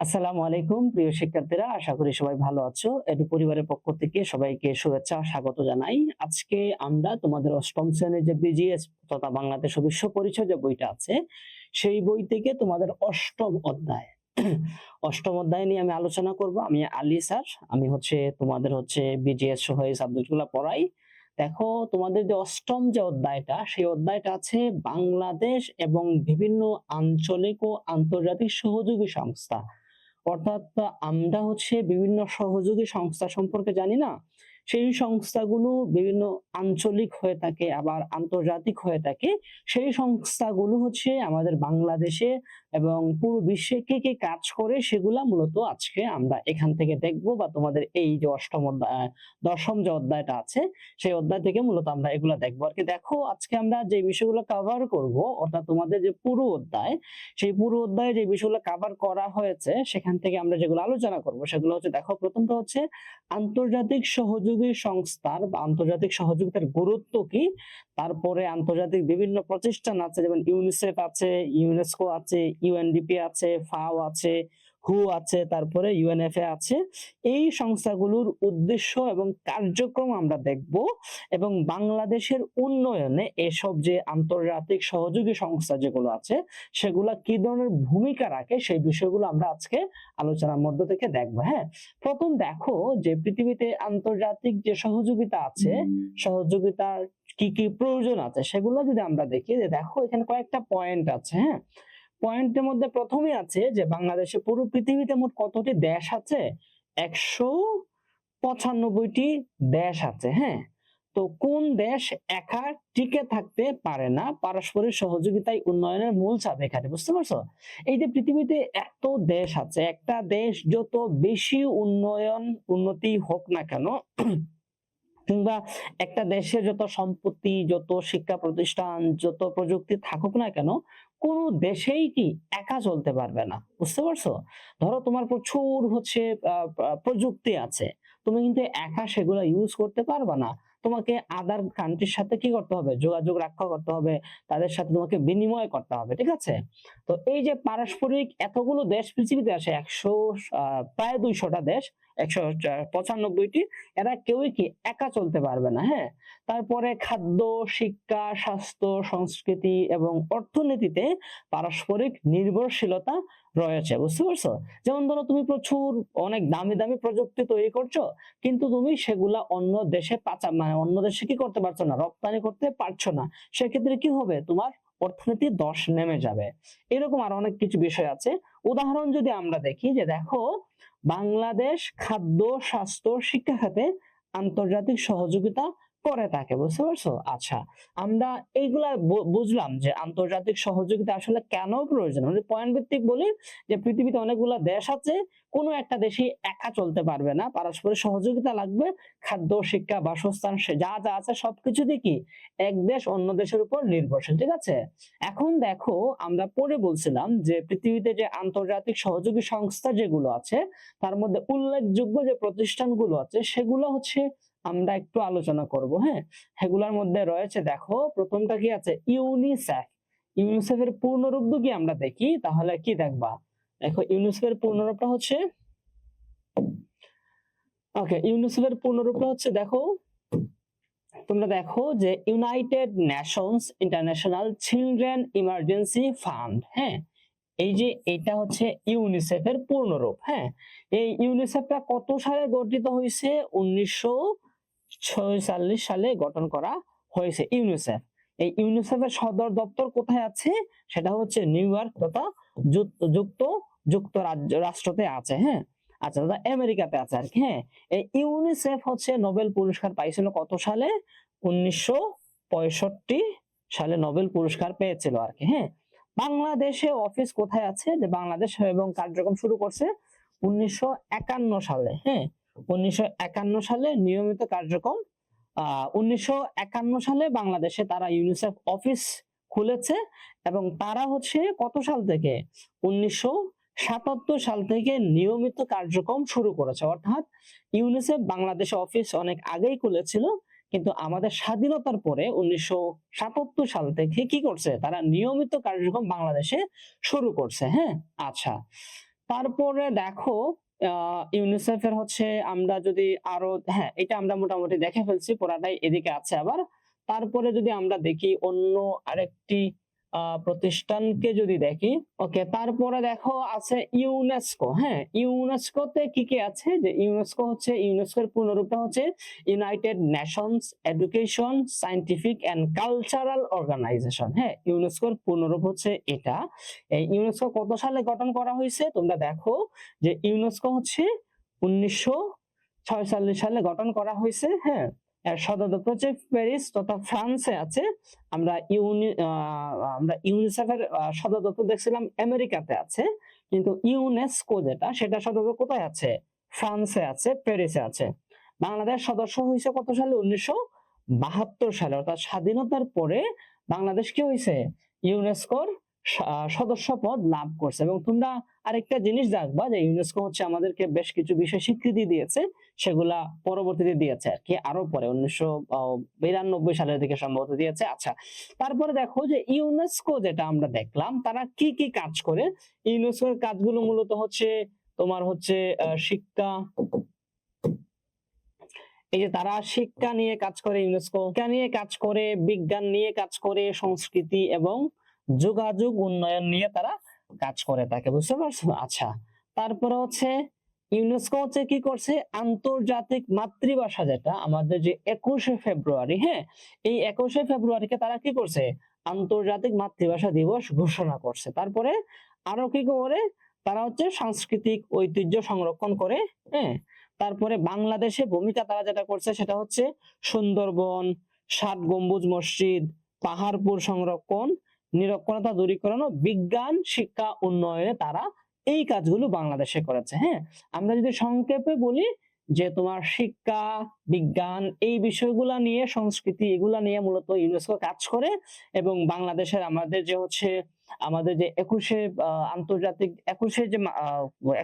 আসসালামু আলাইকুম, প্রিয় শিক্ষার্থীরা। আশা করি সবাই ভালো আছো। এডু পরিবারের পক্ষ থেকে সবাইকে শুভেচ্ছা, স্বাগত জানাই। আজকে আমরা তোমাদের অষ্টম শ্রেণির যে বিজিএস তথা বাংলাদেশ বিশ্ব পরিচয় যে বইটা আছে, সেই বই থেকে তোমাদের অষ্টম অধ্যায়। অষ্টম অধ্যায় নিয়ে আমি আলোচনা করব। আমি আলী স্যার, আমি হচ্ছে তোমাদের হচ্ছে বিজিএস সহ এই সাবজেক্টগুলো পড়াই। দেখো, তোমাদের যে অষ্টম যে অধ্যায়টা, সেই অধ্যায়টা আছে বাংলাদেশ এবং বিভিন্ন আঞ্চলিক ও আন্তর্জাতিক সহযোগী সংস্থা। অর্থাৎ আমরা হচ্ছে বিভিন্ন সহযোগী সংস্থা সম্পর্কে জানি না? সেই সংস্থাগুলো বিভিন্ন আঞ্চলিক হয়ে থাকে, আবার আন্তর্জাতিক হয়ে থাকে। সেই সংস্থাগুলো হচ্ছে আমাদের বাংলাদেশে এবং পুরো বিশ্বে কে কে কাজ করে সেগুলা মূলত আজকে আমরা এখান থেকে দেখব বা তোমাদের এই যে অষ্টম অধ্যায়, দশম যে অধ্যায়টা আছে, সেই অধ্যায় থেকে মূলত আমরা এগুলা দেখব। আর কি দেখো, আজকে আমরা যে বিষয়গুলো কভার করব, অর্থাৎ তোমাদের যে পুরো অধ্যায়, সেই পুরো অধ্যায়ে যে বিষয়গুলো কভার করা হয়েছে, সেখান থেকে আমরা যেগুলো আলোচনা করব, সেগুলো হচ্ছে দেখো প্রথমটা হচ্ছে আন্তর্জাতিক সহযোগী সংস্থার বা আন্তর্জাতিক সহযোগিতার গুরুত্ব কি? তারপরে আন্তর্জাতিক বিভিন্ন প্রতিষ্ঠান আছে, যেমন ইউনিসেফ আছে ইউনেস্কো আছে ইউএনডিপি আছে ফাও আছে হু আছে, তারপরে ইউএনএফএ আছে। এই সংস্থাগুলোর উদ্দেশ্য এবং কার্যক্রম আমরা দেখব এবং বাংলাদেশের উন্নয়নে এসব যে আন্তর্জাতিক সহযোগী সংস্থা যেগুলো আছে, সেগুলা কি ধরনের ভূমিকা রাখে সেই বিষয়গুলো আমরা আজকে আলোচনার মধ্য থেকে দেখব হ্যাঁ? প্রথম দেখো যে পৃথিবীতে আন্তর্জাতিক যে সহযোগিতা আছে, সহযোগিতার কি কি প্রয়োজন আছে, সেগুলো যদি আমরা দেখি, যে দেখো এখানে কয়েকটা পয়েন্ট আছে হ্যাঁ? পয়েন্টের মধ্যে প্রথমে আছে যে বাংলাদেশে পুরো পৃথিবীতে মোট কতটি দেশ আছে? একশো পঁচানব্বইটি দেশ আছে হ্যাঁ? তো কোন দেশ একা টিকে থাকতে পারে না? পারস্পরিক সহযোগিতায় উন্নয়নের মূল চাপ এখানে, বুঝতে পারছ? এই যে পৃথিবীতে এত দেশ আছে, একটা দেশ যত বেশি উন্নয়ন, উন্নতি হোক না কেন, কিংবা একটা দেশে যত সম্পত্তি, যত শিক্ষা প্রতিষ্ঠান, যত প্রযুক্তি থাকুক না কেন কোন দেশেই কি একা চলতে পারবে না, বুঝতে পারছ? ধরো তোমার প্রচুর হচ্ছে প্রযুক্তি আছে, তুমি কিন্তু একা সেগুলো ইউজ করতে পারবা না। তোমাকে আদার কান্ট্রির সাথে কি করতে হবে? যোগাযোগ রক্ষা করতে হবে, তাদের সাথে তোমাকে বিনিময় করতে হবে, ঠিক আছে? তো এই যে পারস্পরিক এতগুলো দেশ পৃথিবীতে আসে একশো প্রায় দুইশোটা দেশ, একশো, পঁচানব্বইটি, এরা কেউই কি একা চলতে পারবে না হ্যাঁ? তারপরে খাদ্য, শিক্ষা, স্বাস্থ্য, সংস্কৃতি এবং অর্থনীতিতে পারস্পরিক নির্ভরশীলতা রয়েছে, বুঝতে পারছ? যেমন ধরো তুমি প্রচুর অনেক দামি দামি প্রযুক্তি তৈরি করছ, কিন্তু তুমি সেগুলা অন্য দেশে পাচা মানে অন্য দেশে কি করতে পারছ না, রপ্তানি করতে পারছ না, সেক্ষেত্রে কি হবে? তোমার অর্থনীতি দশ নেমে যাবে। এরকম আরও অনেক কিছু বিষয় আছে। উদাহরণ যদি আমরা দেখি যে দেখো, বাংলাদেশ খাদ্য, স্বাস্থ্য, শিক্ষা খাতে আন্তর্জাতিক সহযোগিতা করে থাকে, বুঝতে পারছ? আচ্ছা আমরা এইগুলা বুঝলাম যে আন্তর্জাতিক সহযোগিতা আসলে কেন প্রয়োজন? মানে পয়েন্ট ভিত্তিক বলি যে পৃথিবীতে অনেকগুলা দেশ আছে, কোনো একটা দেশই একা চলতে পারবে না। পারস্পরিক সহযোগিতা লাগবে, খাদ্য, শিক্ষা, বাসস্থান যা যা আছে সবকিছু কি এক দেশ অন্য দেশের উপর নির্ভরশীল, ঠিক আছে? এখন দেখো, আমরা পরে বলছিলাম যে পৃথিবীতে যে আন্তর্জাতিক সহযোগী সংস্থা যেগুলো আছে, তার মধ্যে উল্লেখযোগ্য যে প্রতিষ্ঠানগুলো আছে, সেগুলো হচ্ছে আমরা একটু আলোচনা করব হ্যাঁ? সেগুলোর মধ্যে রয়েছে, দেখো, প্রথমটা কি আছে? ইউনিসেফ। ইউনিসেফের পূর্ণরূপ যদি আমরা দেখি, তাহলে কি দেখবা? দেখো, ইউনিসেফের পূর্ণরূপটা হচ্ছে, ওকে, ইউনিসেফের পূর্ণরূপটা হচ্ছে, দেখো, তোমরা দেখো যে United Nations International Children Emergency Fund হ্যাঁ? এই যে এটা হচ্ছে ইউনিসেফের পূর্ণরূপ হ্যাঁ? এই ইউনিসেফটা কত সালে গঠিত হয়েছে? উনিশশো ছয়চল্লিশ সালে গঠন করা হয়েছে ইউনিসেফ। এই ইউনিসেফের সদর দপ্তর কোথায় আছে? সেটা হচ্ছে নিউ ইয়র্ক তথা যুক্ত যুক্ত, যুক্তরাজ্য, রাষ্ট্রতে আছে হ্যাঁ? আচ্ছা দাদা আমেরিকাতে আছে আর কি হ্যাঁ? এই ইউনিসেফ হচ্ছে নোবেল পুরস্কার পাইছিল কত সালে? উনিশশো পঁয়ষট্টি সালে নোবেল পুরস্কার পেয়েছিল আর কি হ্যাঁ? বাংলাদেশে অফিস কোথায় আছে? যে বাংলাদেশ এবং কার্যক্রম শুরু করছে উনিশশো একান্ন সালে হ্যাঁ? উনিশশো একান্ন সালে নিয়মিত কার্যক্রম উনিশশো সালে বাংলাদেশে তারা ইউনিসেফ অফিস খুলেছে এবং তারা হচ্ছে কত সাল থেকে? উনিশশো সাতাত্তর সাল থেকে নিয়মিত কার্যক্রম শুরু করেছে। অর্থাৎ ইউনিসেফ বাংলাদেশে অফিস অনেক আগেই খুলেছিল, কিন্তু আমাদের স্বাধীনতার পরে উনিশশো সাতাত্তর সাল থেকে কি করছে? তারা নিয়মিত কার্যক্রম বাংলাদেশে শুরু করছে। হ্যাঁ? আচ্ছা। তারপরে দেখো ইউনিসেফের হচ্ছে আমরা যদি আরও হ্যাঁ এটা আমরা মোটামুটি দেখে ফেলছি পুরাটাই এদিকে আছে আবার। তারপরে যদি আমরা দেখি অন্য আরেকটি প্রতিষ্ঠানকে যদি দেখি, ওকে, তারপরে দেখো আছে ইউনেস্কো হ্যাঁ? ইউনেস্কোতে কি কি আছে? যে ইউনেস্কো হচ্ছে, ইউনেস্কোর পূর্ণরূপটা হচ্ছে United Nations Education Scientific and Cultural Organization হ্যাঁ? ইউনেস্কোর পূর্ণরূপ হচ্ছে এটা। এই ইউনেস্কো কত সালে গঠন করা হয়েছে? তোমরা দেখো যে ইউনেস্কো হচ্ছে উনিশশো সালে গঠন করা হয়েছে হ্যাঁ? সদর দপ্তর হচ্ছে প্যারিস তথা ফ্রান্সে আছে। আমরা ইউনি আমরা ইউনিসেফের সদর দপ্তর দেখছিলাম আমেরিকাতে আছে। কিন্তু ইউনেস্কো যেটা, সেটা সদর কোথায় আছে? ফ্রান্সে আছে, প্যারিসে আছে। বাংলাদেশ সদস্য হয়েছে কত সালে? উনিশশো বাহাত্তর সালে। অর্থাৎ স্বাধীনতার পরে বাংলাদেশ কি হয়েছে? ইউনেস্কোর সদস্য পদ লাভ করছে। এবং তোমরা আরেকটা জিনিস দেখবা যে ইউনেস্কো হচ্ছে আমাদেরকে বেশ কিছু বিষয় স্বীকৃতি দিয়েছে সেগুলা পরবর্তীতে দিয়েছে আর কি। আরও পরে উনিশশো বিরানব্বই সালের দিকে সম্ভবত দিয়েছে। আচ্ছা তারপরে দেখো যে ইউনেস্কো যেটা আমরা দেখলাম তারা কি কি কাজ করে? ইউনেস্কোর কাজগুলো মূলত হচ্ছে তোমার হচ্ছে আহ, শিক্ষা এই যে তারা শিক্ষা নিয়ে কাজ করে ইউনেস্কো শিক্ষা নিয়ে কাজ করে বিজ্ঞান নিয়ে কাজ করে সংস্কৃতি এবং যোগাযোগ উন্নয়ন নিয়ে তারা কাজ করে থাকে, বুঝতে পারছ আচ্ছা তারপরে হচ্ছে ইউনেস্কো হচ্ছে কি করছে? আন্তর্জাতিক মাতৃভাষা যেটা, আমাদের যে একুশে ফেব্রুয়ারি হ্যাঁ? এই একুশে ফেব্রুয়ারিকে তারা কি করছে? আন্তর্জাতিক মাতৃভাষা দিবস ঘোষণা করছে। তারপরে আরও কি করে? তারা হচ্ছে সাংস্কৃতিক ঐতিহ্য সংরক্ষণ করে হ্যাঁ? তারপরে বাংলাদেশে ভূমিকা তারা যেটা করছে, সেটা হচ্ছে সুন্দরবন ষাট গম্বুজ মসজিদ, পাহাড়পুর সংরক্ষণ নিরক্ষরতা দূরীকরণ ও বিজ্ঞান, শিক্ষা, উন্নয়নে তারা এই কাজগুলো বাংলাদেশে করেছে হ্যাঁ? আমরা যদি সংক্ষেপে বলি যে তোমার শিক্ষা, বিজ্ঞান এই বিষয়গুলা নিয়ে, সংস্কৃতি এগুলা নিয়ে মূলত ইউনেস্কো কাজ করে এবং বাংলাদেশের আমাদের যে হচ্ছে আমাদের যে একুশে আন্তর্জাতিক, একুশে যে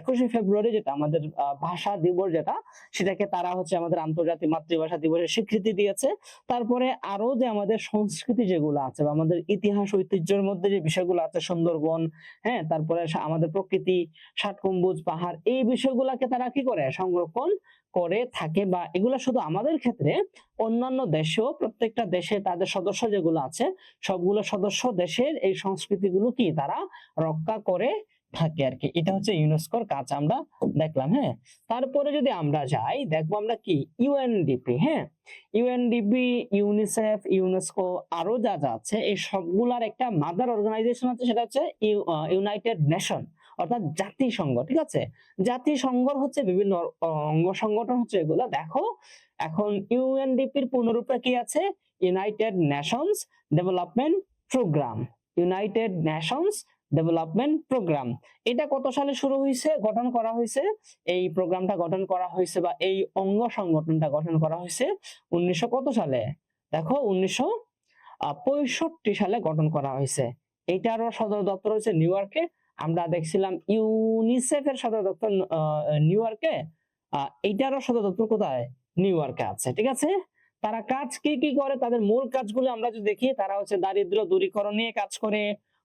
একুশে ফেব্রুয়ারি যেটা আমাদের ভাষা দিবস যেটা, সেটাকে তারা হচ্ছে আমাদের আন্তর্জাতিক মাতৃভাষা দিবসের স্বীকৃতি দিয়েছে। তারপরে আরও যে আমাদের সংস্কৃতি যেগুলো আছে বা আমাদের ইতিহাস ঐতিহ্যের মধ্যে যে বিষয়গুলো আছে, সুন্দরবন হ্যাঁ তারপরে আমাদের প্রকৃতি ষাট গম্বুজ পাহাড়, এই বিষয়গুলোকে তারা কি করে সংরক্ষণ করে থাকে বা এগুলো শুধু আমাদের ক্ষেত্রে, অন্যান্য দেশেও প্রত্যেকটা দেশে তাদের সদস্য যেগুলো আছে, সবগুলো সদস্য দেশের এই সংস্কৃতিগুলো কি তারা রক্ষা করে থাকে আর কি এটা হচ্ছে ইউনেস্কোর কাজ আমরা দেখলাম হ্যাঁ? তারপরে যদি আমরা যাই, দেখব আমরা কি? ইউএনডিপি হ্যাঁ? ইউএনডিপি ইউনিসেফ ইউনেস্কো আরও যা যা আছে, এই সবগুলার একটা মাদার অর্গানাইজেশন আছে, সেটা হচ্ছে ইউনাইটেড নেশন অর্থাৎ জাতিসংঘ, ঠিক আছে? জাতিসংঘর হচ্ছে বিভিন্ন অঙ্গ সংগঠন হচ্ছে এগুলো। দেখো, এখন ইউএনডিপির পূর্ণরূপে কি আছে? United Nations Development Programme United Nations Development Programme এটা কত সালে শুরু হয়েছে গঠন করা হয়েছে এই প্রোগ্রামটা গঠন করা হয়েছে বা এই অঙ্গ সংগঠনটা গঠন করা হয়েছে উনিশশো কত সালে? দেখো, উনিশশো পঁয়ষট্টি সালে গঠন করা হয়েছে এইটারও সদর দপ্তর হচ্ছে নিউ ইয়র্কে। আমরা দেখছিলাম ইউনিসেফের সদর দপ্তর নিউ ইয়র্কে এইটারও সদর দপ্তর কোথায়? নিউ ইয়র্কে আছে, ঠিক আছে? তারা কাজ কি কি করে? তাদের মূল কাজগুলো আমরা যদি দেখি, তারা হচ্ছে দারিদ্র দূরীকরণ নিয়ে কাজ করে,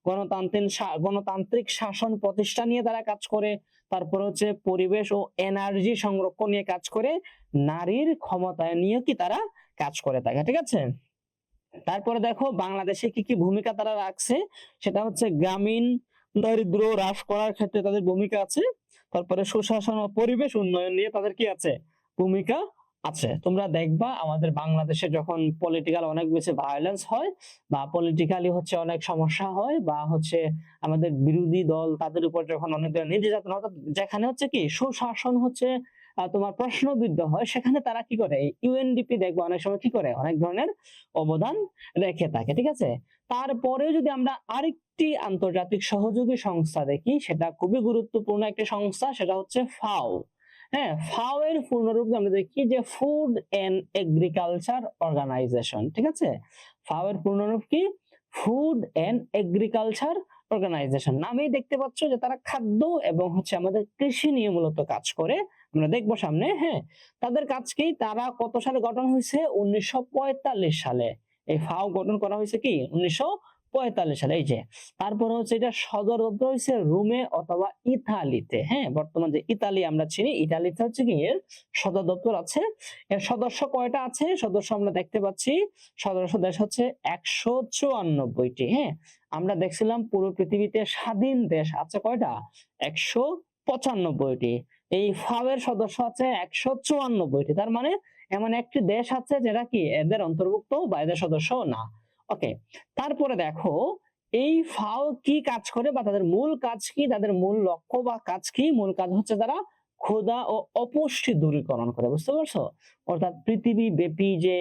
গণতান্ত্রিক গণতান্ত্রিক শাসন প্রতিষ্ঠা নিয়ে তারা কাজ করে, তারপর হচ্ছে পরিবেশ ও এনার্জি সংরক্ষণ নিয়ে কাজ করে, নারীর ক্ষমতা নিয়ে কি তারা কাজ করে থাকে, ঠিক আছে? তারপরে দেখো, বাংলাদেশে কি কি ভূমিকা তারা রাখছে? সেটা হচ্ছে গ্রামীণ দারিদ্র হ্রাস করার ক্ষেত্রে তাদের ভূমিকা আছে। তারপরে সুশাসন ও পরিবেশ উন্নয়ন নিয়ে তাদের কি আছে? ভূমিকা আছে। তোমরা দেখবা আমাদের বাংলাদেশে যখন পলিটিক্যাল অনেক বেশি ভায়োলেন্স হয় বা পলিটিক্যালি হচ্ছে অনেক সমস্যা হয় বা হচ্ছে আমাদের বিরোধী দল তাদের উপর যখন অনেক নির্যাতন অর্থাৎ যেখানে হচ্ছে কি সুশাসন হচ্ছে তোমার প্রশ্নবিদ্ধ হয়, সেখানে তারা কি করে? ইউএনডিপি দেখবা অনেক সময় কি করে? অনেক ধরনের অবদান রেখে থাকে, ঠিক আছে? তারপরেও যদি আমরা আরেকটি আন্তর্জাতিক সহযোগী সংস্থা দেখি, সেটা খুবই গুরুত্বপূর্ণ একটি সংস্থা, সেটা হচ্ছে ফাও। হ্যাঁ ফাও এর পূর্ণরূপ আমরা দেখি যে ফুড এন্ড এগ্রিকালচার অর্গানাইজেশন ঠিক আছে? ফাও এর পূর্ণরূপ কি? ফুড এন্ড এগ্রিকালচার অর্গানাইজেশন নামেই দেখতে পাচ্ছ যে তারা খাদ্য এবং হচ্ছে আমাদের কৃষি নিয়ে মূলত কাজ করে। আমরা দেখব সামনে হ্যাঁ তাদের কাজ কি? তারা কত সালে গঠন হয়েছে? উনিশশো পঁয়তাল্লিশ সালে। এই ফাও গঠন করা হয়েছে কি? উনিশশো পঁয়তাল্লিশ সালে, এই যে। তারপর হচ্ছে এটা সদর দপ্তর হচ্ছে রোমে অথবা ইতালিতে হ্যাঁ? বর্তমান যে ইতালি আমরা চিনি, ইতালিতে হচ্ছে কি এর সদর দপ্তর আছে। এর সদস্য কয়টা আছে? সদস্য আমরা দেখতে পাচ্ছি, সদস্য দেশ হচ্ছে একশো চুয়ান্নব্বইটি হ্যাঁ? আমরা দেখছিলাম পুরো পৃথিবীতে স্বাধীন দেশ আছে কয়টা? একশো পঁচানব্বইটি। এই ফাওয়ের সদস্য আছে একশো চুয়ান্নব্বইটি। তার মানে এমন একটি দেশ আছে যেটা কি এদের অন্তর্ভুক্ত বা এদের সদস্য না। ওকে তারপরে দেখো, এই ফাও কি কাজ করে বা তাদের মূল কাজ কি? তাদের মূল লক্ষ্য বা কাজ কি? মূল কাজ হচ্ছে তারা ক্ষুধা ও অপুষ্টি দূরীকরণ করে, বুঝতে পারছ? অর্থাৎ পৃথিবী ব্যাপী যে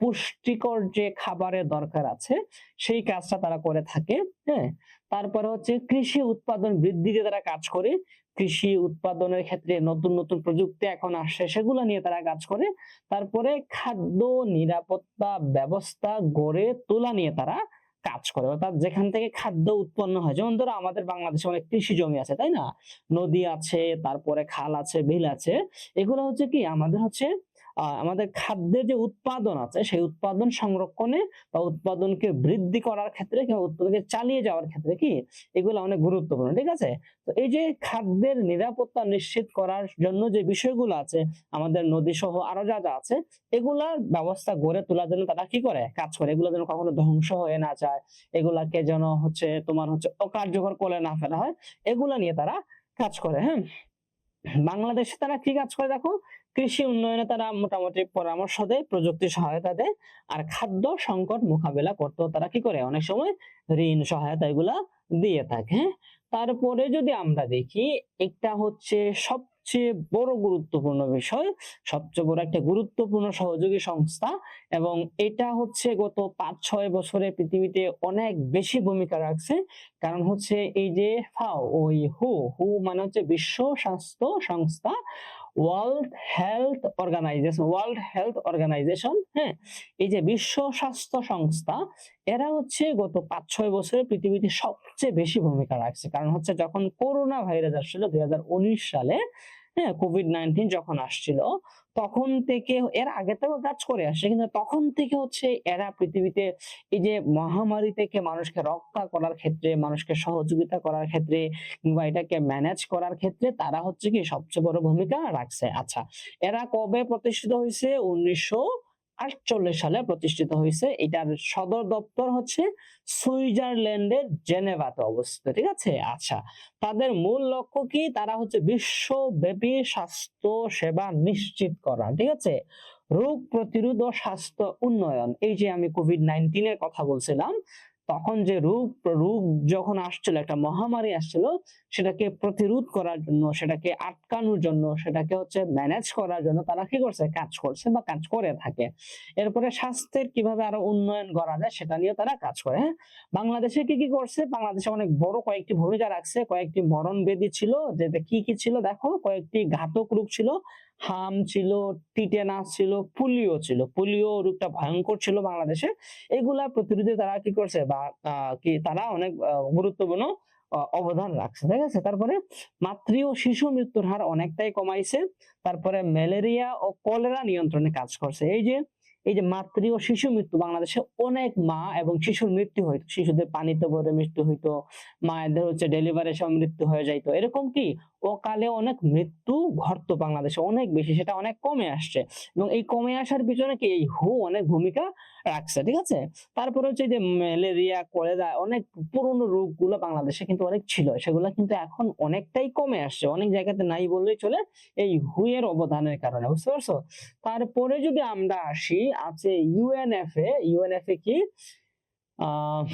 পুষ্টিকর যে খাবারের দরকার আছে, সেই কাজটা তারা করে থাকে হ্যাঁ? তারপরে হচ্ছে কৃষি উৎপাদন বৃদ্ধিতে তারা কাজ করে কৃষি উৎপাদনের ক্ষেত্রে নতুন নতুন প্রযুক্তি এখন আসছে, সেগুলো নিয়ে তারা কাজ করে। তারপরে খাদ্য নিরাপত্তা ব্যবস্থা গড়ে তোলা নিয়ে তারা কাজ করে। অর্থাৎ যেখান থেকে খাদ্য উৎপন্ন হয়, যেমন ধরো আমাদের বাংলাদেশে অনেক কৃষি জমি আছে, তাই না? নদী আছে, তারপরে খাল আছে, বিল আছে। এগুলো হচ্ছে কি? আমাদের হচ্ছে আমাদের খাদ্যের যে উৎপাদন আছে, সেই উৎপাদন সংরক্ষণে বা উৎপাদনকে বৃদ্ধি করার ক্ষেত্রে কিংবা উৎপাদনকে চালিয়ে যাওয়ার ক্ষেত্রে কি, এগুলো অনেক গুরুত্বপূর্ণ, ঠিক আছে? তো এই যে খাদ্যের নিরাপত্তা নিশ্চিত করার জন্য যে বিষয়গুলো আছে, আমাদের নদী সহ আরও যা যা আছে, এগুলার ব্যবস্থা গড়ে তোলার জন্য তারা কি করে? কাজ করে। এগুলো যেন কখনো ধ্বংস হয়ে না যায়, এগুলাকে যেন হচ্ছে তোমার হচ্ছে অকার্যকর করে না ফেলা হয়, এগুলা নিয়ে তারা কাজ করে হ্যাঁ? বাংলাদেশে তারা কি কাজ করে দেখো? কৃষি উন্নয়নে তারা মোটামুটি পরামর্শ দেয়, প্রযুক্তি সহায়তা দেয়, আর খাদ্য সংকট মোকাবেলা করতেও তারা কি করে অনেক সময় ঋণ সহায়তা এগুলা দিয়ে থাকে? তারপরে যদি আমরা দেখি, একটা হচ্ছে সবচেয়ে বড় গুরুত্বপূর্ণ বিষয়, সবচেয়ে বড় একটা গুরুত্বপূর্ণ সহযোগী সংস্থা, এবং এটা হচ্ছে গত পাঁচ ছয় বছরে পৃথিবীতে অনেক বেশি ভূমিকা রাখছে কারণ হচ্ছে এই যে ফাও, ওই হু হু মানে হচ্ছে বিশ্ব স্বাস্থ্য সংস্থা World Health Organization World Health Organization হ্যাঁ? এই যে বিশ্ব স্বাস্থ্য সংস্থা, এরা হচ্ছে গত পাঁচ, ছয় বছরে পৃথিবীতে সবচেয়ে বেশি ভূমিকা রাখছে। কারণ হচ্ছে যখন করোনা ভাইরাস আসছিল দুই হাজার উনিশ সালে হ্যাঁ কোভিড নাইন্টিন যখন আসছিল, তখন থেকে এর আগে তো কাজ করে আসছে কিন্তু তখন থেকে হচ্ছে এরা পৃথিবীতে এই যে মহামারী থেকে মানুষকে রক্ষা করার ক্ষেত্রে, মানুষকে সহযোগিতা করার ক্ষেত্রে কিংবা এটাকে ম্যানেজ করার ক্ষেত্রে তারা হচ্ছে কি সবচেয়ে বড় ভূমিকা রাখছে। আচ্ছা এরা কবে প্রতিষ্ঠিত হয়েছে? উনিশশো আটচল্লিশ সালে প্রতিষ্ঠিত হয়েছে। এটার সদর দপ্তর হচ্ছে সুইজারল্যান্ডের জেনেভাতে অবস্থিত, ঠিক আছে? আচ্ছা তাদের মূল লক্ষ্য কি? তারা হচ্ছে বিশ্বব্যাপী স্বাস্থ্য সেবা নিশ্চিত করা, ঠিক আছে? রোগ প্রতিরোধ ও স্বাস্থ্য উন্নয়ন। এই যে আমি কোভিড নাইন্টিনের কথা বলছিলাম তখন যে রোগ রোগ যখন আসছিল, একটা মহামারী আসছিল, সেটাকে প্রতিরোধ করার জন্য, সেটাকে আটকানোর জন্য, সেটাকে হচ্ছে ম্যানেজ করার জন্য তারা কি করছে? কাজ করছে বা কাজ করে থাকে। এরপরে স্বাস্থ্যের কীভাবে আরও উন্নয়ন করা যায়, সেটা নিয়ে তারা কাজ করে হ্যাঁ? বাংলাদেশে কি কি করছে? বাংলাদেশে অনেক বড় কয়েকটি ভূমিকা রাখছে। কয়েকটি মরণ ব্যাধি ছিল যেটা কি কি ছিল? দেখো, কয়েকটি ঘাতক রূপ ছিল। হাম ছিল, টিটেনাস ছিল, পোলিও ছিল। পোলিও রোগটা ভয়ঙ্কর ছিল বাংলাদেশে। এগুলা প্রতিরোধে তারা কি করছে বা কি তারা অনেক গুরুত্বপূর্ণ অবদান রাখছে, ঠিক আছে? তারপরে মাতৃ ও শিশু মৃত্যুর হার অনেকটাই কমাইছে। তারপরে ম্যালেরিয়া ও কলেরা নিয়ন্ত্রণে কাজ করছে। এই যে এই যে মাতৃ ও শিশু মৃত্যু বাংলাদেশে অনেক মা এবং শিশুর মৃত্যু হইতো শিশুদের পানিতে পড়ে মৃত্যু হইতো, মায়েদের হচ্ছে ডেলিভারি সময় মৃত্যু হয়ে যাইতো। এরকম কি অকালে অনেক মৃত্যু ঘটতো বাংলাদেশে, অনেক বেশি, সেটা অনেক কমে আসছে। এবং এই কমে আসার পিছনে কি এই হু অনেক ভূমিকা রাখছে, ঠিক আছে? তারপরে হচ্ছে যে ম্যালেরিয়া, কলেরা, অনেক পুরনো রোগগুলো বাংলাদেশে কিন্তু অনেক ছিল। সেগুলো কিন্তু এখন অনেকটাই কমে আসছে। অনেক জায়গাতে নাই বললেই চলে এই হুয়ের অবদানের কারণে, বুঝতে পারছ? তারপরে যদি আমরা আসি, আছে ইউএনএফএ ইউএনএফএ কি? আহ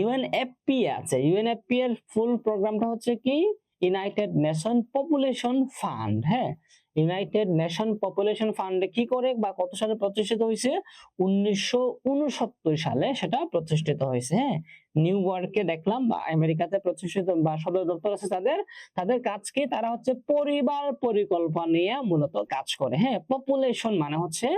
ইউএনএফপি আছে। ইউএনএফপি এর ফুল প্রোগ্রামটা হচ্ছে কি? ইউনাইটেড নেশন পপুলেশন ফান্ড হ্যাঁ? ইউনাইটেড নেশন পপুলেশন ফান্ডে কি করে বা কত সালে প্রতিষ্ঠিত হয়েছে? উনিশশো উনসত্তর সালে সেটা প্রতিষ্ঠিত হয়েছে হ্যাঁ? নিউ ইয়র্কে দেখলাম বা আমেরিকাতে প্রতিষ্ঠিত বা সদর দপ্তর আছে তাদের তাদের কাজ কি তারা হচ্ছে পরিবার পরিকল্পনা নিয়ে মূলত কাজ করে হ্যাঁ? পপুলেশন মানে হচ্ছে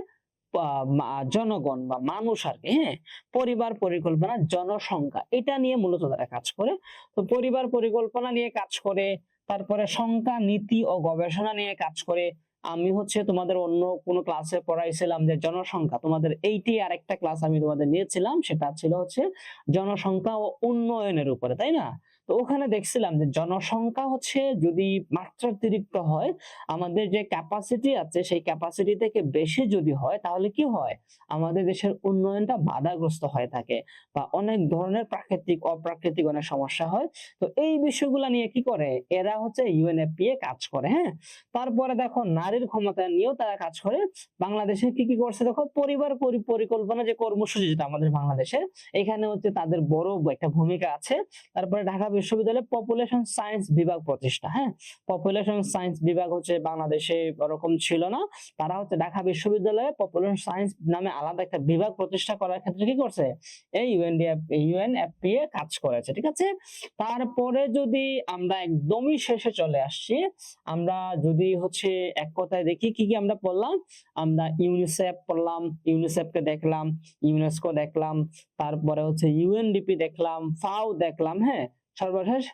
জনগণ বা মানুষ আর কি হ্যাঁ? পরিবার পরিকল্পনা, জনসংখ্যা, এটা নিয়ে মূলত তারা কাজ করে। তো পরিবার পরিকল্পনা নিয়ে কাজ করে, তারপরে সংখ্যা, নীতি ও গবেষণা নিয়ে কাজ করে। আমি হচ্ছে তোমাদের অন্য কোনো ক্লাসে পড়াইছিলাম যে জনসংখ্যা, তোমাদের এইটি আরেকটা ক্লাস আমি তোমাদের নিয়েছিলাম, সেটা ছিল হচ্ছে জনসংখ্যা ও উন্নয়নের উপরে, তাই না? তো ওখানে দেখছিলাম যে জনসংখ্যা হচ্ছে যদি মাত্রাতিরিক্ত হয়, আমাদের যে ক্যাপাসিটি আছে সেই ক্যাপাসিটি থেকে বেশি যদি হয় তাহলে কি হয়? আমাদের দেশের উন্নয়নটা বাধাগ্রস্ত হয়ে থাকে বা অনেক ধরনের প্রাকৃতিক, অপ্রাকৃতিক অনেক সমস্যা হয়। তো এই বিষয়গুলো নিয়ে কি করে? এরা হচ্ছে ইউএনএফপিএ কাজ করে হ্যাঁ? তারপরে দেখো নারীর ক্ষমতা নিয়েও তারা কাজ করে। বাংলাদেশে কি কি করছে দেখো? পরিবার পরি- পরিকল্পনা যে কর্মসূচি যেটা আমাদের বাংলাদেশের, এখানে হচ্ছে তাদের বড় একটা ভূমিকা আছে। তারপরে ঢাকা বিশ্ববিদ্যালয়ে পপুলেশন সায়েন্স বিভাগ প্রতিষ্ঠা হ্যাঁ? পপুলেশন সায়েন্স বিভাগ হচ্ছে বাংলাদেশে ওরকম ছিল না। তারা হচ্ছে ঢাকা বিশ্ববিদ্যালয়ে পপুলেশন সায়েন্স নামে আলাদা একটা বিভাগ প্রতিষ্ঠা করার ক্ষেত্রে কি করছে? এই কাজ করেছে, ঠিক আছে? তারপরে যদি আমরা একদমই শেষে চলে আসছি, আমরা যদি হচ্ছে এক কথায় দেখি কি কি আমরা পড়লাম? আমরা ইউনিসেফ পড়লাম ইউনিসেফকে দেখলাম ইউনেস্কো দেখলাম, তারপরে হচ্ছে ইউএনডিপি দেখলাম ফাও দেখলাম হ্যাঁ? সর্বশেষ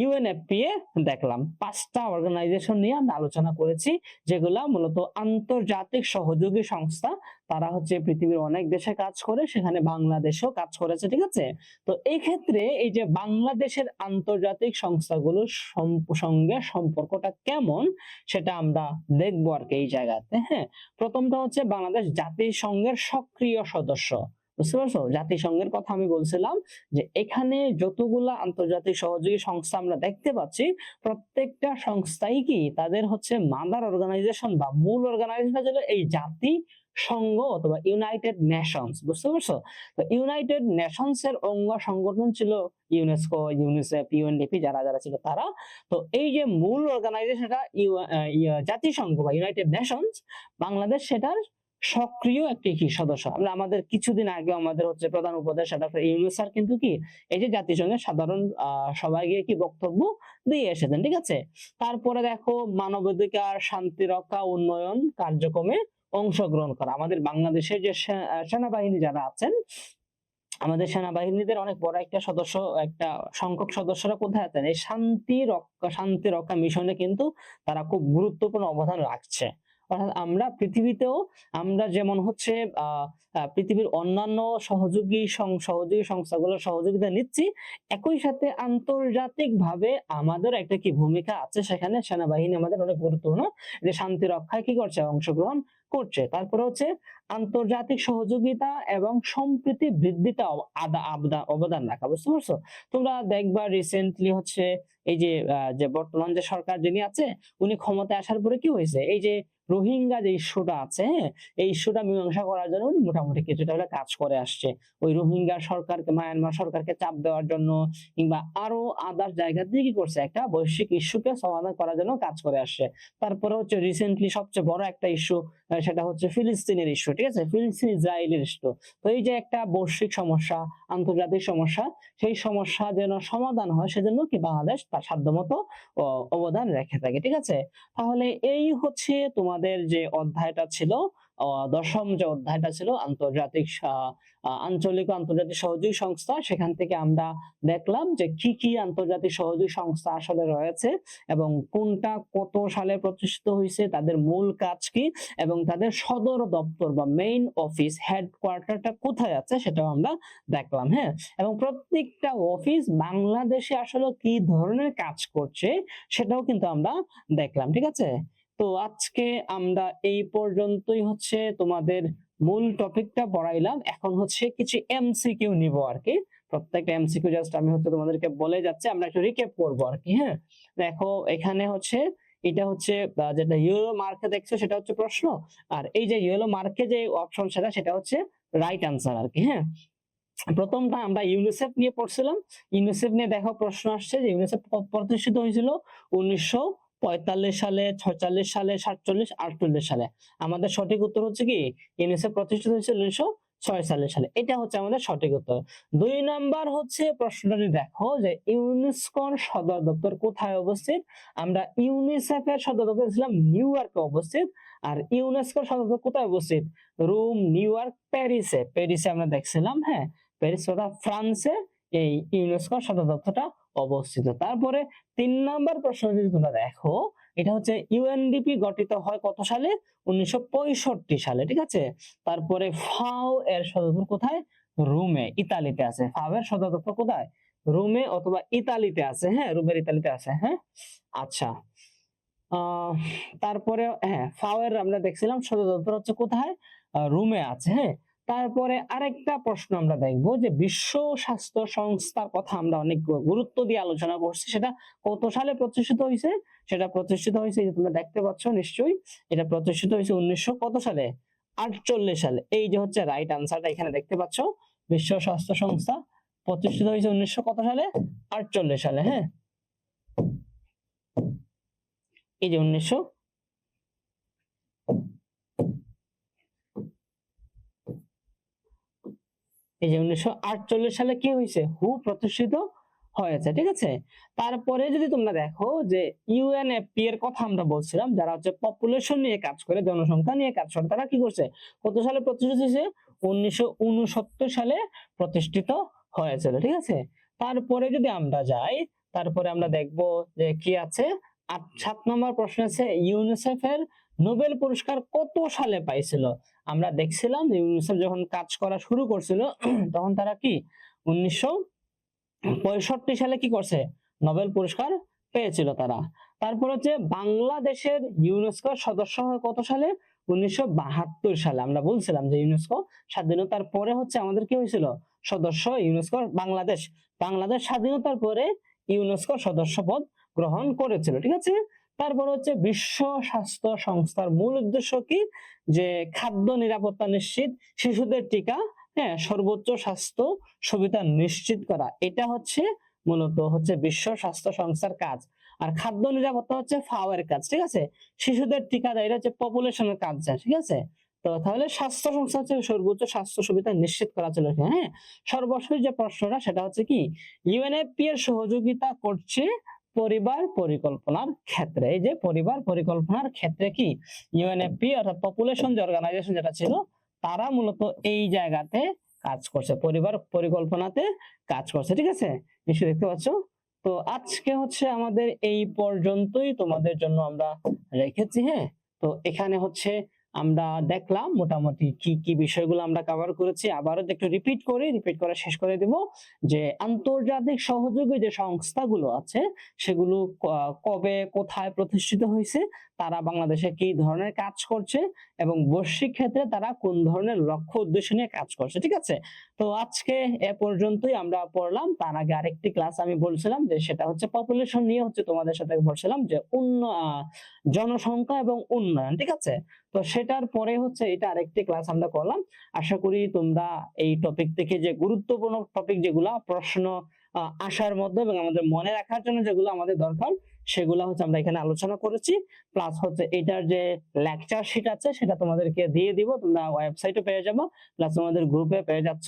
ইউএনএফপিএ দেখলাম। পাঁচটা অর্গানাইজেশন নিয়ে আমরা আলোচনা করেছি, যেগুলা মূলত আন্তর্জাতিক সহযোগী সংস্থা। তারা হচ্ছে পৃথিবীর অনেক দেশে কাজ করে, সেখানে বাংলাদেশেও কাজ করেছে, ঠিক আছে? তো এই ক্ষেত্রে এই যে বাংলাদেশের আন্তর্জাতিক সংস্থাগুলোর সঙ্গে সম্পর্কটা কেমন, সেটা আমরা দেখব আর কি এই জায়গাতে হ্যাঁ? প্রথমটা হচ্ছে বাংলাদেশ জাতিসংঘের সক্রিয় সদস্য। বুঝতে পারছ? জাতিসংঘের কথা আমি বলছিলাম যে এখানে যতগুলা আন্তর্জাতিক সহযোগী সংস্থা আমরা দেখতে পাচ্ছি, প্রত্যেকটা সংস্থাই কি তাদের হচ্ছে মাদার অর্গানাইজেশন বা মূল অর্গানাইজেশন হলো এই জাতি সংঘ অথবা ইউনাইটেড নেশনস বুঝতে পারছ? তো ইউনাইটেড নেশনস এর অঙ্গ সংগঠন ছিল ইউনেস্কো ইউনিসেফ ইউএনডিপি যারা যারা ছিল তারা। তো এই যে মূল অর্গানাইজেশনটা জাতিসংঘ বা ইউনাইটেড নেশনস বাংলাদেশ সেটার সক্রিয় একটি কি সদস্য। আমরা আমাদের কিছুদিন আগে আমাদের হচ্ছে প্রধান উপদেষ্টা ডক্টর ইউনুস স্যার কিন্তু কি, এই যে জাতিসংঘের সাধারণ সবাই গিয়ে কি বক্তব্য দিয়ে এসেছেন, ঠিক আছে? তারপরে দেখো মানবাধিকার, শান্তি রক্ষা, উন্নয়ন কার্যক্রমে অংশগ্রহণ করা। আমাদের বাংলাদেশের যে সেনাবাহিনী যারা আছেন, আমাদের সেনাবাহিনীদের অনেক বড় একটা সদস্য, একটা সংখ্যক সদস্যরা কোথায় আছেন? এই শান্তি রক্ষা শান্তি রক্ষা মিশনে কিন্তু তারা খুব গুরুত্বপূর্ণ অবদান রাখছে। অর্থাৎ আমরা পৃথিবীতেও আমরা যেমন হচ্ছে পৃথিবীর অন্যান্য সহযোগী সহযোগী সংস্থাগুলোর সহযোগিতা নিচ্ছি, একই সাথে আন্তর্জাতিক ভাবে আমাদের একটা কি ভূমিকা আছে সেখানে? সেনাবাহিনী আমাদের অনেক গুরুত্বপূর্ণ। যে শান্তি রক্ষায় কি করছে? অংশগ্রহণ করছে। তারপরে হচ্ছে আন্তর্জাতিক সহযোগিতা এবং সম্প্রীতি বৃদ্ধিতে অবদান রাখা, বুঝতে পারছ? তোমরা দেখবা রিসেন্টলি হচ্ছে এই যে যে বর্তমান যে সরকার যিনি আছে, উনি ক্ষমতায় আসার পরে কি হয়েছে? এই যে রোহিঙ্গা যে ইস্যুটা আছে হ্যাঁ এই ইস্যুটা মীমাংসা করার জন্য উনি মোটামুটি কিছুটা হলে কাজ করে আসছে। ওই রোহিঙ্গা সরকারকে, মায়ানমার সরকারকে চাপ দেওয়ার জন্য কিংবা আরও আদার জায়গা দিয়ে কি করছে? একটা বৈশ্বিক ইস্যুকে সমাধান করার জন্য কাজ করে আসছে। তারপরে হচ্ছে রিসেন্টলি সবচেয়ে বড় একটা ইস্যু সেটা হচ্ছে ফিলিস্তিনের ইস্যু ঠিক আছে? ফিলিস্তিন, ইসরায়েলের ইস্যু তো এই যে একটা বৈশ্বিক সমস্যা, আন্তর্জাতিক সমস্যা, সেই সমস্যা যেন সমাধান হয়, সেজন্য কি বাংলাদেশ তার সাধ্যমতো অবদান রেখে থাকে, ঠিক আছে? তাহলে এই হচ্ছে তোমাদের যে অধ্যায়টা ছিল দশম যে অধ্যায়টা ছিল, আন্তর্জাতিক আঞ্চলিক আন্তর্জাতিক সহযোগী সংস্থা, সেখান থেকে আমরা দেখলাম যে কি কি আন্তর্জাতিক সহযোগী সংস্থা আসলে রয়েছে এবং কোনটা কত সালে প্রতিষ্ঠিত হয়েছে, তাদের মূল কাজ কি এবং তাদের সদর দপ্তর বা মেইন অফিস হেডকোয়ার্টারটা কোথায় আছে সেটাও আমরা দেখলাম হ্যাঁ? এবং প্রত্যেকটা অফিস বাংলাদেশে আসলে কি ধরনের কাজ করছে সেটাও কিন্তু আমরা দেখলাম, ঠিক আছে? তো আজকে আমরা এই পর্যন্তই হচ্ছে তোমাদের মূল টপিকটা পড়াইলাম। এখন হচ্ছে কিছু এমসিকিউ নিব আর কি। প্রত্যেকটা এমসিকিউ জাস্ট আমি হচ্ছে তোমাদেরকে বলে যাচ্ছি, আমরা একটু রিক্যাপ করব আর কি হ্যাঁ? দেখো, এখানে হচ্ছে, এটা হচ্ছে যেটা ইয়েলো মার্কে দেখছ, সেটা হচ্ছে প্রশ্ন। আর এই যে ইয়েলো মার্কে যে অপশন সেটা সেটা হচ্ছে রাইট আনসার আর কি হ্যাঁ? প্রথমটা আমরা ইউনিসেফ নিয়ে পড়ছিলাম। ইউনিসেফ নিয়ে দেখো প্রশ্ন আসছে যে ইউনিসেফ প্রতিষ্ঠিত হয়েছিল? উনিশশো পঁয়তাল্লিশ সালে, ছয়চল্লিশ সালে, সাতচল্লিশ, আটচল্লিশ সালে। আমাদের সঠিক উত্তর হচ্ছে কি? ইউনিসেফ প্রতিষ্ঠিত হয়েছিল উনিশশো ছয় সালের সালে। এটা হচ্ছে আমাদের সঠিক উত্তর। দুই নাম্বার হচ্ছে প্রশ্নটা যদি দেখো যে ইউনেস্কোর সদর দপ্তর কোথায় অবস্থিত? আমরা ইউনিসেফের সদর দপ্তর ছিলাম নিউ ইয়র্কে অবস্থিত। আর ইউনেস্কোর সদর দপ্তর কোথায় অবস্থিত? রোম, নিউ ইয়র্ক, প্যারিসে। প্যারিসে আমরা দেখছিলাম হ্যাঁ? প্যারিস তথা ফ্রান্সে এই ইউনেস্কোর সদর দপ্তরটা অবস্থিত। তারপরে তিন নাম্বার প্রশ্ন যদি তোমরা দেখো, এটা হচ্ছে ইউএনডিপি গঠিত হয় কত সালে? উনিশশো পঁয়ষট্টি সালে, ঠিক আছে? তারপরে ফাও এর সদর কোথায়? রোমে, ইতালিতে আছে। ফাও এর সদর দপ্তর কোথায়? রোমে অথবা ইতালিতে আছে হ্যাঁ? রোমের ইতালিতে আছে হ্যাঁ? আচ্ছা। তারপরে হ্যাঁ ফাও এর আমরা দেখছিলাম সদর দপ্তর হচ্ছে কোথায়? রোমে আছে হ্যাঁ? তারপরে আরেকটা প্রশ্ন আমরা দেখব যে বিশ্ব স্বাস্থ্য সংস্থার কথা আমরা অনেক গুরুত্ব দিয়ে আলোচনা করছি। সেটা কত সালে প্রতিষ্ঠিত হয়েছে? সেটা প্রতিষ্ঠিত হয়েছে তোমরা দেখতে পাচ্ছ নিশ্চয়ই। এটা প্রতিষ্ঠিত হয়েছে উনিশশো কত সালে? আটচল্লিশ সালে। এই যে হচ্ছে রাইট আনসারটা এখানে দেখতে পাচ্ছ। বিশ্ব স্বাস্থ্য সংস্থা প্রতিষ্ঠিত হয়েছে উনিশশো কত সালে? আটচল্লিশ সালে হ্যাঁ। এই যে উনিশশো এই যে উনিশশো আটচল্লিশ সালে কি হয়েছে? হু প্রতিষ্ঠিত হয়েছে, ঠিক আছে? তারপরে যদি তোমরা দেখো যে ইউএনএফপি এর কথা আমরা বলছিলাম, যারা হচ্ছে পপুলেশন নিয়ে কাজ করে, জনসংখ্যা নিয়ে কাজ করে, তারা কি করছে? কত সালে প্রতিষ্ঠিত হয়েছে? উনিশশো উনসত্তর সালে প্রতিষ্ঠিত হয়েছিল, ঠিক আছে? তারপরে যদি আমরা যাই, তারপরে আমরা দেখব যে কি আছে? সাত নম্বর প্রশ্ন আছে ইউনিসেফ এর নোবেল পুরস্কার কত সালে পাইছিল? আমরা দেখছিলাম যে ইউনিসেফ যখন কাজ করা শুরু করছিল, তখন তারা কি উনিশশো পঁয়ষট্টি সালে কি করছে? নোবেল পুরস্কার পেয়েছিল তারা। তারপর হচ্ছে বাংলাদেশের ইউনেস্কো সদস্য হয় কত সালে? উনিশশো বাহাত্তর সালে। আমরা বলছিলাম যে ইউনেস্কো স্বাধীনতার পরে হচ্ছে আমাদের কি হয়েছিল? সদস্য ইউনেস্কো বাংলাদেশ। বাংলাদেশ স্বাধীনতার পরে ইউনেস্কো সদস্য পদ গ্রহণ করেছিল, ঠিক আছে? তারপর হচ্ছে বিশ্ব স্বাস্থ্য সংস্থার মূল উদ্দেশ্য কি? যে খাদ্য নিরাপত্তা নিশ্চিত, শিশুদের টিকা হ্যাঁ সর্বোচ্চ স্বাস্থ্য সুবিধা নিশ্চিত করা। এটা হচ্ছে মূলত হচ্ছে বিশ্ব স্বাস্থ্য সংস্থার কাজ। আর খাদ্য নিরাপত্তা হচ্ছে ফাওয়ার কাজ, ঠিক আছে? শিশুদের টিকা দেয়, এটা হচ্ছে পপুলেশনের কাজ যায় ঠিক আছে? তো তাহলে স্বাস্থ্য সংস্থা হচ্ছে সর্বোচ্চ স্বাস্থ্য সুবিধা নিশ্চিত করা ছিল হ্যাঁ? সর্বশেষ যে প্রশ্নটা, সেটা হচ্ছে কি? ইউএনএফপি এর সহযোগিতা করছে পরিবার পরিকল্পনার ক্ষেত্রে। এই যে পরিবার পরিকল্পনার ক্ষেত্রে কি? ইউএনএফপি অর্থাৎ পপুলেশন যে অর্গানাইজেশন যেটা ছিল, তারা মূলত এই জায়গাতে কাজ করছে। পরিবার পরিকল্পনাতে কাজ করছে, ঠিক আছে? নিশ্চয়ই দেখতে পাচ্ছ? তো আজকে হচ্ছে আমাদের এই পর্যন্তই। তোমাদের জন্য আমরা রেখেছি হ্যাঁ? তো এখানে হচ্ছে আমরা দেখলাম মোটামুটি কি কি বিষয়গুলো আমরা কভার করেছি। আবারও একটু রিপিট করে রিপিট করা শেষ করে দেব যে আন্তর্জাতিক সহযোগী যে সংস্থাগুলো আছে, সেগুলো কবে, কোথায় প্রতিষ্ঠিত হয়েছে তারা বাংলাদেশে কি ধরনের কাজ করছে এবং বৈশ্বিক ক্ষেত্রে তারা কোন ধরনের লক্ষ্য উদ্দেশ্য নিয়ে কাজ করছে, ঠিক আছে? তো আজকে এ পর্যন্তই আমরা পড়লাম। তার আগে আরেকটি ক্লাস আমি বলছিলাম যে সেটা হচ্ছে পপুলেশন নিয়ে হচ্ছে তোমাদের সাথে বলছিলাম যে উন্ন জনসংখ্যা এবং উন্নয়ন, ঠিক আছে? তো সেটার পরে হচ্ছে এটা আরেকটি ক্লাস আমরা করলাম। আশা করি তোমরা এই টপিক থেকে যে গুরুত্বপূর্ণ টপিক যেগুলা প্রশ্ন আসার মধ্যে এবং আমাদের মনে রাখার জন্য যেগুলো আমাদের দরকার, সেগুলো হচ্ছে আমরা এখানে আলোচনা করেছি। প্লাস হচ্ছে এটার যে লেকচার শিট আছে, সেটা তোমাদেরকে দিয়ে দিব। তোমরা ওয়েবসাইটে পেয়ে যাব প্লাস তোমাদের গ্রুপে পেয়ে যাচ্ছ।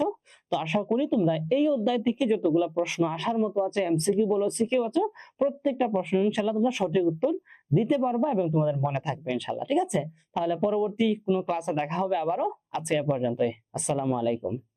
তো আশা করি তোমরা এই অধ্যায় থেকে যতগুলো প্রশ্ন আসার মতো আছে এমসিকিউ বলো সিকিউ আছে, প্রত্যেকটা প্রশ্ন ইনশাল্লাহ তোমরা সঠিক উত্তর দিতে পারবা এবং তোমাদের মনে থাকবে ইনশাল্লাহ, ঠিক আছে? তাহলে পরবর্তী কোনো ক্লাসে দেখা হবে আবারও। আজকে পর্যন্তই। আসসালামু আলাইকুম।